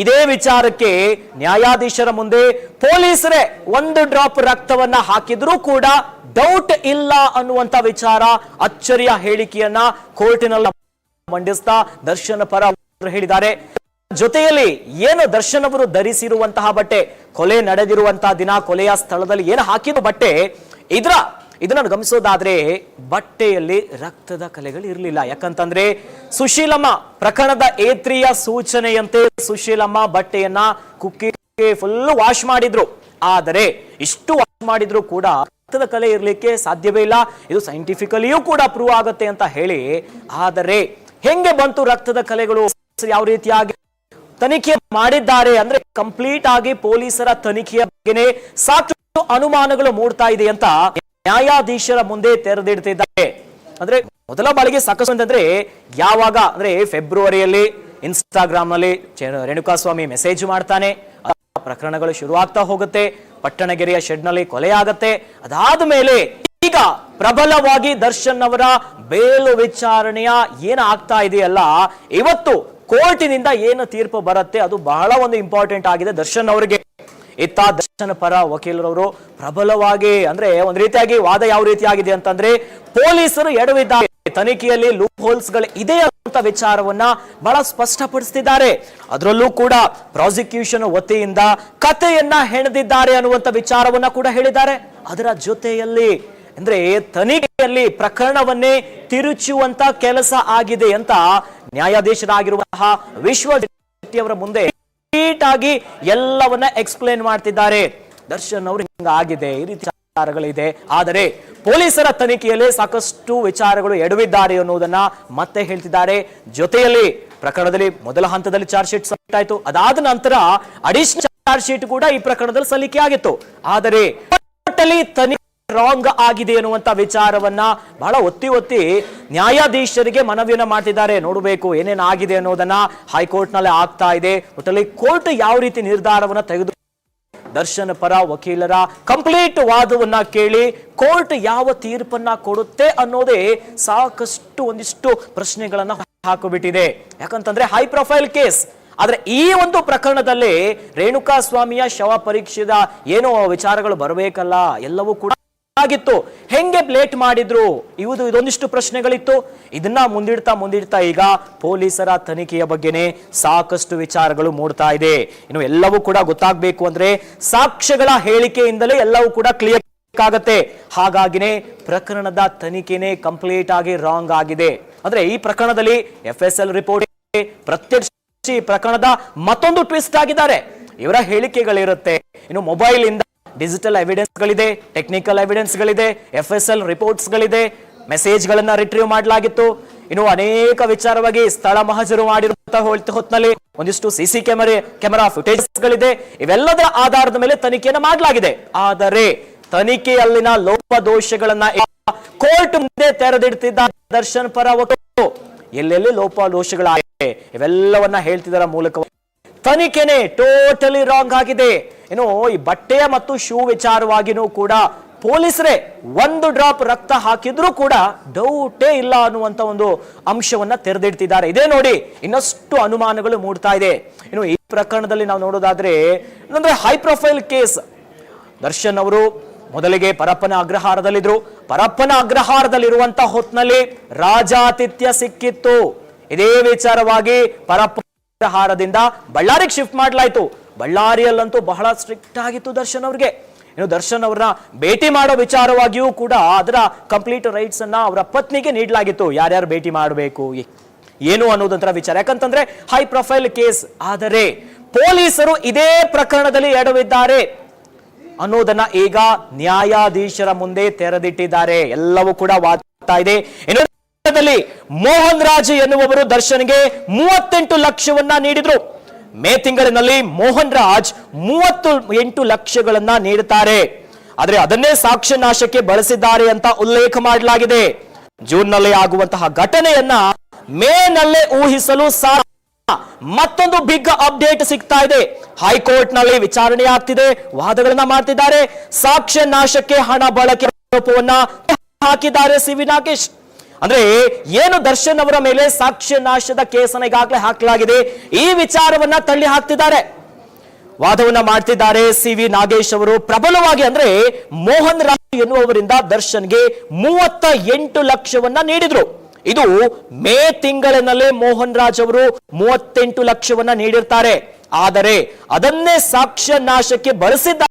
ಇದೇ ವಿಚಾರಕ್ಕೆ ನ್ಯಾಯಾಧೀಶರ ಮುಂದೆ ಪೊಲೀಸರೇ ಒಂದು ಡ್ರಾಪ್ ರಕ್ತವನ್ನ ಹಾಕಿದ್ರೂ ಕೂಡ ಡೌಟ್ ಇಲ್ಲ ಅನ್ನುವಂತ ವಿಚಾರ, ಅಚ್ಚರಿಯ ಹೇಳಿಕೆಯನ್ನ ಕೋರ್ಟಿನಲ್ಲ ಮಂಡಿಸ್ತಾ ದರ್ಶನ ಪರ ಹೇಳಿದ್ದಾರೆ. ಜೊತೆಯಲ್ಲಿ ಏನು ದರ್ಶನ್ ಅವರು ಧರಿಸಿರುವಂತಹ ಬಟ್ಟೆ? ಕೊಲೆ ನಡೆದಿರುವಂತಹ ದಿನ, ಕೊಲೆಯ ಸ್ಥಳದಲ್ಲಿ ಏನು ಹಾಕಿದ ಬಟ್ಟೆ? ಇದ್ರ ಇದನ್ನ ಗಮನಿಸೋದಾದ್ರೆ ಬಟ್ಟೆಯಲ್ಲಿ ರಕ್ತದ ಕಲೆಗಳು ಇರಲಿಲ್ಲ. ಯಾಕಂತಂದ್ರೆ ಸುಶೀಲಮ್ಮ ಪ್ರಕರಣದ ಏತ್ರಿಯ ಸೂಚನೆಯಂತೆ ಸುಶೀಲಮ್ಮ ಬಟ್ಟೆಯನ್ನ ಕುಕ್ಕಿಗೆ ಫುಲ್ ವಾಶ್ ಮಾಡಿದ್ರು. ಆದರೆ ಇಷ್ಟು ವಾಶ್ ಮಾಡಿದ್ರು ಕೂಡ ರಕ್ತದ ಕಲೆ ಇರಲಿಕ್ಕೆ ಸಾಧ್ಯವೇ ಇಲ್ಲ. ಇದು ಸೈಂಟಿಫಿಕಲಿಯೂ ಕೂಡ ಪ್ರೂವ್ ಆಗುತ್ತೆ ಅಂತ ಹೇಳಿ. ಆದರೆ ಹೆಂಗೆ ಬಂತು ರಕ್ತದ ಕಲೆಗಳು? ಯಾವ ರೀತಿಯಾಗಿ? ತನಿಖೆ ಮಾಡಿದ್ದಾರೆ ಅಂದ್ರೆ ಕಂಪ್ಲೀಟ್ ಆಗಿ ಪೊಲೀಸರ ತನಿಖೆಯ ಬಗ್ಗೆನೇ ಸಾಕಷ್ಟು ಅನುಮಾನಗಳು ಮೂಡ್ತಾ ಇದೆ ಅಂತ ನ್ಯಾಯಾಧೀಶರ ಮುಂದೆ ತೆರೆದಿಡ್ತಿದ್ದಾರೆ. ಅಂದ್ರೆ ಮೊದಲ ಬಾಳಿಗೆ ಸಾಕಷ್ಟು ಅಂತಂದ್ರೆ ಯಾವಾಗ ಅಂದ್ರೆ ಫೆಬ್ರವರಿಯಲ್ಲಿ ಇನ್ಸ್ಟಾಗ್ರಾಮ್ನಲ್ಲಿ ರೇಣುಕಾಸ್ವಾಮಿ ಮೆಸೇಜ್ ಮಾಡ್ತಾನೆ. ಪ್ರಕರಣಗಳು ಶುರುವಾಗ್ತಾ ಹೋಗುತ್ತೆ. ಪಟ್ಟಣಗೆರೆಯ ಶೆಡ್ನಲ್ಲಿ ಕೊಲೆ ಆಗತ್ತೆ. ಅದಾದ ಮೇಲೆ ಈಗ ಪ್ರಬಲವಾಗಿ ದರ್ಶನ್ ಅವರ ಬೇಲು ವಿಚಾರಣೆಯ ಏನ್ ಆಗ್ತಾ ಇದೆಯಲ್ಲ, ಇವತ್ತು ಕೋರ್ಟಿನಿಂದ ಏನು ತೀರ್ಪು ಬರುತ್ತೆ ಅದು ಬಹಳ ಒಂದು ಇಂಪಾರ್ಟೆಂಟ್ ಆಗಿದೆ ದರ್ಶನ್ ಅವರಿಗೆ. ಇತ್ತ ದರ್ಶನ ಪರ ವಕೀಲರವರು ಪ್ರಬಲವಾಗಿ ಅಂದ್ರೆ ಒಂದ್ ರೀತಿಯಾಗಿ ವಾದ ಯಾವ ರೀತಿಯಾಗಿದೆ ಅಂತಂದ್ರೆ ಪೊಲೀಸರು ಎಡವಿದ್ದಾರೆ. ತನಿಖೆಯಲ್ಲಿ ಲೂಪ್ ಹೋಲ್ಸ್ಗಳು ಇದೆ ಅಂತ ವಿಚಾರವನ್ನ ಬಹಳ ಸ್ಪಷ್ಟಪಡಿಸ್ತಿದ್ದಾರೆ. ಅದರಲ್ಲೂ ಕೂಡ ಪ್ರಾಸಿಕ್ಯೂಷನ್ ವತಿಯಿಂದ ಕಥೆಯನ್ನ ಹೆಣದಿದ್ದಾರೆ ಅನ್ನುವಂತ ವಿಚಾರವನ್ನ ಕೂಡ ಹೇಳಿದ್ದಾರೆ. ಅದರ ಜೊತೆಯಲ್ಲಿ ಅಂದ್ರೆ ತನಿಖೆಯಲ್ಲಿ ಪ್ರಕರಣವನ್ನೇ ತಿರುಚುವಂತ ಕೆಲಸ ಆಗಿದೆ ಅಂತ ನ್ಯಾಯಾಧೀಶರಾಗಿರುವಂತಹ ವಿಶ್ವ ಅವರ ಮುಂದೆ ಕಂಪ್ಲೀಟ್ ಆಗಿ ಎಲ್ಲವನ್ನ ಎಕ್ಸ್ಪ್ಲೇನ್ ಮಾಡ್ತಿದ್ದಾರೆ. ದರ್ಶನ್ ಅವರು ಹಿಂಗಾಗಿದೆ ಈ ರೀತಿ ವಿಚಾರಗಳಿದೆ. ಆದರೆ ಪೊಲೀಸರ ತನಿಖೆಯಲ್ಲಿ ಸಾಕಷ್ಟು ವಿಚಾರಗಳು ಎಡವಿದ್ದಾರೆ ಅನ್ನೋದನ್ನ ಮತ್ತೆ ಹೇಳ್ತಿದ್ದಾರೆ. ಜೊತೆಯಲ್ಲಿ ಪ್ರಕರಣದಲ್ಲಿ ಮೊದಲ ಹಂತದಲ್ಲಿ ಚಾರ್ಜ್ ಶೀಟ್ ಸಬ್ಮಿಟ್ ಆಯ್ತು. ಅದಾದ ನಂತರ ಅಡಿಷನಲ್ ಚಾರ್ಜ್ ಶೀಟ್ ಕೂಡ ಈ ಪ್ರಕರಣದಲ್ಲಿ ಸಲ್ಲಿಕೆ ಆಗಿತ್ತು. ಆದರೆ ತನಿಖೆ ರಾಂಗ್ ಆಗಿದೆ ಅನ್ನುವಂತ ವಿಚಾರವನ್ನ ಬಹಳ ಒತ್ತಿ ಒತ್ತಿ ನ್ಯಾಯಾಧೀಶರಿಗೆ ಮನವಿಯನ್ನ ಮಾಡ್ತಿದ್ದಾರೆ. ನೋಡಬೇಕು ಏನೇನು ಆಗಿದೆ ಅನ್ನೋದನ್ನ ಹೈಕೋರ್ಟ್ನಲ್ಲಿ ಆಗ್ತಾ ಇದೆ. ಒಟ್ಟಲ್ಲಿ ಕೋರ್ಟ್ ಯಾವ ರೀತಿ ನಿರ್ಧಾರವನ್ನ ತೆಗೆದು ದರ್ಶನ ಪರ, ವಕೀಲರ ಕಂಪ್ಲೀಟ್ ವಾದವನ್ನ ಕೇಳಿ ಕೋರ್ಟ್ ಯಾವ ತೀರ್ಪನ್ನ ಕೊಡುತ್ತೆ ಅನ್ನೋದೇ ಸಾಕಷ್ಟು ಒಂದಿಷ್ಟು ಪ್ರಶ್ನೆಗಳನ್ನ ಹಾಕಿಬಿಟ್ಟಿದೆ. ಯಾಕಂತಂದ್ರೆ ಹೈ ಪ್ರೊಫೈಲ್ ಕೇಸ್. ಆದ್ರೆ ಈ ಒಂದು ಪ್ರಕರಣದಲ್ಲಿ ರೇಣುಕಾ ಸ್ವಾಮಿಯ ಶವ ಪರೀಕ್ಷೆದ ಏನೋ ವಿಚಾರಗಳು ಬರಬೇಕಲ್ಲ, ಎಲ್ಲವೂ ಕೂಡ ಆಗಿತ್ತು. ಹೆಂಗೆ ಲೇಟ್ ಮಾಡಿದ್ರು? ಇವುದು ಇದೊಂದಿಷ್ಟು ಪ್ರಶ್ನೆಗಳಿತ್ತು. ಇದನ್ನ ಮುಂದಿಡ್ತಾ ಮುಂದಿಡ್ತಾ ಈಗ ಪೊಲೀಸರ ತನಿಖೆಯ ಬಗ್ಗೆನೇ ಸಾಕಷ್ಟು ವಿಚಾರಗಳು ಮೂಡ್ತಾ ಇದೆ. ಇನ್ನು ಎಲ್ಲವೂ ಕೂಡ ಗೊತ್ತಾಗ್ಬೇಕು ಅಂದ್ರೆ ಸಾಕ್ಷ್ಯಗಳ ಹೇಳಿಕೆಯಿಂದಲೇ ಎಲ್ಲವೂ ಕೂಡ ಕ್ಲಿಯರ್ ಆಗತ್ತೆ. ಹಾಗಾಗಿನೇ ಪ್ರಕರಣದ ತನಿಖೆನೇ ಕಂಪ್ಲೀಟ್ ಆಗಿ ರಾಂಗ್ ಆಗಿದೆ. ಅಂದ್ರೆ ಈ ಪ್ರಕರಣದಲ್ಲಿ ಎಫ್ ಎಸ್ ಎಲ್ ರಿಪೋರ್ಟ್ ಪ್ರತ್ಯಕ್ಷ ಪ್ರಕರಣದ ಮತ್ತೊಂದು ಟ್ವಿಸ್ಟ್ ಆಗಿದ್ದಾರೆ. ಇವರ ಹೇಳಿಕೆಗಳಿರುತ್ತೆ. ಇನ್ನು ಮೊಬೈಲ್ ಇಂದ ಡಿಜಿಟಲ್ ಎವಿಡೆನ್ಸ್ ಗಳಿದೆ ಟೆಕ್ನಿಕಲ್ ಎವಿಡೆನ್ಸ್ ಗಳಿದೆ ಎಫ್ ಎಸ್ ಎಲ್ ಮೆಸೇಜ್ ಗಳನ್ನ ರಿಟ್ರೀವ್ ಮಾಡಲಾಗಿತ್ತು. ಇನ್ನು ಅನೇಕ ವಿಚಾರವಾಗಿ ಸ್ಥಳ ಮಹಜರು ಮಾಡಿರುವಂತಹ ಹೊತ್ತಿನಲ್ಲಿ ಒಂದಿಷ್ಟು ಸಿಸಿ ಕ್ಯಾಮೆರಾ ಕ್ಯಾಮೆರಾ ಫುಟೇಜ್ ಗಳಿದೆ ಇವೆಲ್ಲದರ ಆಧಾರದ ಮೇಲೆ ತನಿಖೆಯನ್ನು ಮಾಡಲಾಗಿದೆ. ಆದರೆ ತನಿಖೆಯಲ್ಲಿನ ಲೋಪದೋಷಗಳನ್ನ ಕೋರ್ಟ್ ಮುಂದೆ ತೆರೆದಿಡ್ತಿದ್ದ ದರ್ಶನ್ ಪರ ವಕೀಲರು ಎಲ್ಲೆಲ್ಲಿ ಲೋಪದೋಷಗಳಾಗಿವೆ ಇವೆಲ್ಲವನ್ನ ಹೇಳ್ತಿದ್ದರ ಮೂಲಕ ತನಿಖೆನೆ ಟೋಟಲಿ ರಾಂಗ್ ಆಗಿದೆ. ಏನು ಈ ಬಟ್ಟೆಯ ಮತ್ತು ಶೂ ವಿಚಾರವಾಗಿನೂ ಕೂಡ ಪೊಲೀಸರೇ ಒಂದು ಡ್ರಾಪ್ ರಕ್ತ ಹಾಕಿದ್ರೂ ಕೂಡ ಡೌಟೇ ಇಲ್ಲ ಅನ್ನುವಂತ ಒಂದು ಅಂಶವನ್ನ ತೆರೆದಿಡ್ತಿದ್ದಾರೆ. ಇದೇ ನೋಡಿ ಇನ್ನಷ್ಟು ಅನುಮಾನಗಳು ಮೂಡ್ತಾ ಇದೆ. ಇನ್ನು ಈ ಪ್ರಕರಣದಲ್ಲಿ ನಾವು ನೋಡೋದಾದ್ರೆ ಅಂದ್ರೆ ಹೈ ಪ್ರೊಫೈಲ್ ಕೇಸ್. ದರ್ಶನ್ ಅವರು ಮೊದಲಿಗೆ ಪರಪ್ಪನ ಅಗ್ರಹಾರದಲ್ಲಿದ್ರು. ಪರಪ್ಪನ ಅಗ್ರಹಾರದಲ್ಲಿರುವಂತ ಹೊತ್ನಲ್ಲಿ ರಾಜಾತಿಥ್ಯ ಸಿಕ್ಕಿತ್ತು. ಇದೇ ವಿಚಾರವಾಗಿ ಪರಪ್ಪ ಅಗ್ರಹಾರದಿಂದ ಬಳ್ಳಾರಿಗೆ ಶಿಫ್ಟ್ ಮಾಡಲಾಯ್ತು. ಬಳ್ಳಾರಿಯಲ್ಲಂತೂ ಬಹಳ ಸ್ಟ್ರಿಕ್ಟ್ ಆಗಿತ್ತು ದರ್ಶನ್ ಅವ್ರಿಗೆ. ಏನು ದರ್ಶನ್ ಅವ್ರನ್ನ ಭೇಟಿ ಮಾಡೋ ವಿಚಾರವಾಗಿಯೂ ಕೂಡ ಅದರ ಕಂಪ್ಲೀಟ್ ರೈಟ್ಸ್ ಅನ್ನ ಅವರ ಪತ್ನಿಗೆ ನೀಡಲಾಗಿತ್ತು. ಯಾರ್ಯಾರು ಭೇಟಿ ಮಾಡಬೇಕು ಏನು ಅನ್ನೋದಂತರ ವಿಚಾರ. ಯಾಕಂತಂದ್ರೆ ಹೈ ಪ್ರೊಫೈಲ್ ಕೇಸ್ ಆದರೆ ಪೊಲೀಸರು ಇದೇ ಪ್ರಕರಣದಲ್ಲಿ ಎಡವಿದ್ದಾರೆ ಅನ್ನೋದನ್ನ ಈಗ ನ್ಯಾಯಾಧೀಶರ ಮುಂದೆ ತೆರೆದಿಟ್ಟಿದ್ದಾರೆ. ಎಲ್ಲವೂ ಕೂಡ ವಾಗ್ತಾ ಇದೆ. ಮೋಹನ್ ರಾಜ್ ಎನ್ನುವವರು ದರ್ಶನ್ಗೆ ಮೂವತ್ತೆಂಟು ಲಕ್ಷವನ್ನ ನೀಡಿದ್ರು. ಮೇ ತಿಂಗಳಿನಲ್ಲಿ ಮೋಹನ್ ರಾಜ್ ಮೂವತ್ತು ಎಂಟು ಲಕ್ಷಗಳನ್ನ ನೀಡುತ್ತಾರೆ. ಆದರೆ ಅದನ್ನೇ ಸಾಕ್ಷ್ಯ ನಾಶಕ್ಕೆ ಬಳಸಿದ್ದಾರೆ ಅಂತ ಉಲ್ಲೇಖ ಮಾಡಲಾಗಿದೆ. ಜೂನ್ನಲ್ಲಿ ಆಗುವಂತಹ ಘಟನೆಯನ್ನ ಮೇ ನಲ್ಲೇ ಊಹಿಸಲು ಸಾ ಮತ್ತೊಂದು ಬಿಗ್ ಅಪ್ಡೇಟ್ ಸಿಗ್ತಾ ಇದೆ. ಹೈಕೋರ್ಟ್ನಲ್ಲಿ ವಿಚಾರಣೆ ಆಗ್ತಿದೆ. ವಾದಗಳನ್ನ ಮಾಡ್ತಿದ್ದಾರೆ. ಸಾಕ್ಷ್ಯ ನಾಶಕ್ಕೆ ಹಣ ಬಳಕೆ ಆರೋಪವನ್ನ ಹಾಕಿದ್ದಾರೆ ಸಿ ವಿ ನಾಗೇಶ್. ಅಂದ್ರೆ ಏನು ದರ್ಶನ್ ಅವರ ಮೇಲೆ ಸಾಕ್ಷ್ಯ ನಾಶದ ಕೇಸನ ಈಗಾಗಲೇ ಹಾಕಲಾಗಿದೆ ಈ ವಿಚಾರವನ್ನ ತಳ್ಳಿ ಹಾಕ್ತಿದ್ದಾರೆ. ವಾದವನ್ನ ಮಾಡ್ತಿದ್ದಾರೆ ಸಿ ವಿ ನಾಗೇಶ್ ಅವರು. ಪ್ರಬಲವಾಗಿ ಅಂದ್ರೆ ಮೋಹನ್ ರಾಜ್ ಎನ್ನುವವರಿಂದ ದರ್ಶನ್ಗೆ ಮೂವತ್ತ ಎಂಟು ಲಕ್ಷವನ್ನ ನೀಡಿದ್ರು. ಇದು ಮೇ ತಿಂಗಳಿನಲ್ಲಿ ಮೋಹನ್ ರಾಜ್ ಅವರು ಮೂವತ್ತೆಂಟು ಲಕ್ಷವನ್ನ ನೀಡಿರ್ತಾರೆ. ಆದರೆ ಅದನ್ನೇ ಸಾಕ್ಷ್ಯ ನಾಶಕ್ಕೆ ಬಳಸಿದ್ದಾರೆ